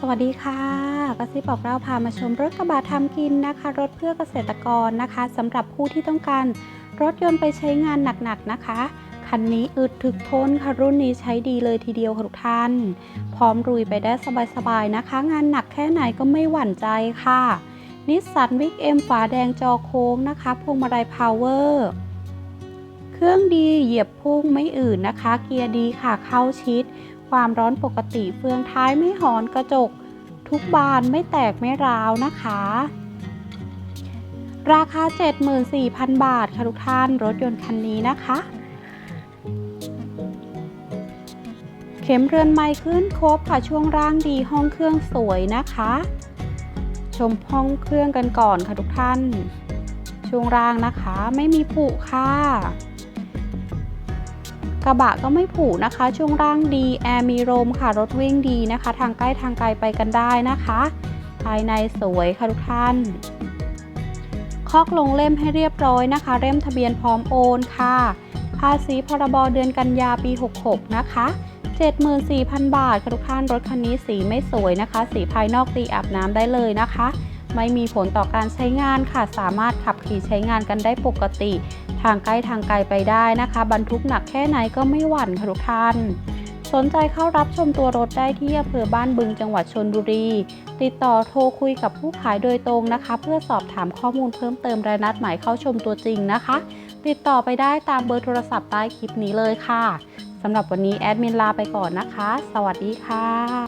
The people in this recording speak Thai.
สวัสดีค่ะกระซิบบอกเราพามาชมรถกระบะทำกินนะคะ รถเพื่อเกษตรกรนะคะสำหรับผู้ที่ต้องการรถยนต์ไปใช้งานหนักๆนะคะคันนี้อึดถึกทนค่ะรุ่นนี้ใช้ดีเลยทีเดียวค่ะทุกท่าน พร้อมรุยไปได้สบายๆนะคะ งานหนักแค่ไหนก็ไม่หวั่นใจค่ะนิสสันวิกเอ็มฝาแดงจอโค้งนะคะพวงมาลัยพาวเวอร์เครื่องดีเหยียบพุ่งไม่อื่นนะคะ เกียร์ดีค่ะเข้าชิด ความร้อนปกติเฟืองท้ายไม่หอนกระจก ทุกบานไม่แตกไม่ร้าวนะคะ ราคา 74,000 บาทค่ะทุกท่านรถยนต์คันนี้นะคะ เข็มเรือนไม้ขึ้นครบค่ะช่วงร่างดีห้องเครื่องสวยนะคะ ชมห้องเครื่องกันก่อนค่ะทุกท่าน ช่วงร่างนะคะไม่มีผุค่ะ กระบะก็ไม่ผุนะคะ ช่วงร่างดี แอร์มีลมค่ะ รถวิ่งดีนะคะ ทางใกล้ทางไกลไปกันได้นะคะ ภายในสวยค่ะทุกท่าน คอกลงเล่มให้เรียบร้อยนะคะ เล่มทะเบียนพร้อมโอนค่ะ ภาษีพรบเดือนกันยาปี 66 นะคะ 74,000 บาทค่ะทุกท่าน รถคันนี้สีไม่สวยนะคะ สีภายนอกตีอาบน้ำได้เลยนะคะไม่มีผลต่อการใช้งานค่ะ สามารถขับขี่ใช้งานกันได้ปกติางใกล้ทางไกลไปได้นะคะ บรรทุกหนักแค่ไหนก็ไม่หวั่นค่ะทุกท่าน สนใจเข้ารับชมตัวรถได้ที่อำเภอบ้านบึงจังหวัดชนบุรี ติดต่อโทรคุยกับผู้ขายโดยตรงนะคะ เพื่อสอบถามข้อมูลเพิ่มเติมรายนัดหมายเข้าชมตัวจริงนะคะ ติดต่อไปได้ตามเบอร์โทรศัพท์ใต้คลิปนี้เลยค่ะสำหรับวันนี้แอดมินลาไปก่อนนะคะ สวัสดีค่ะ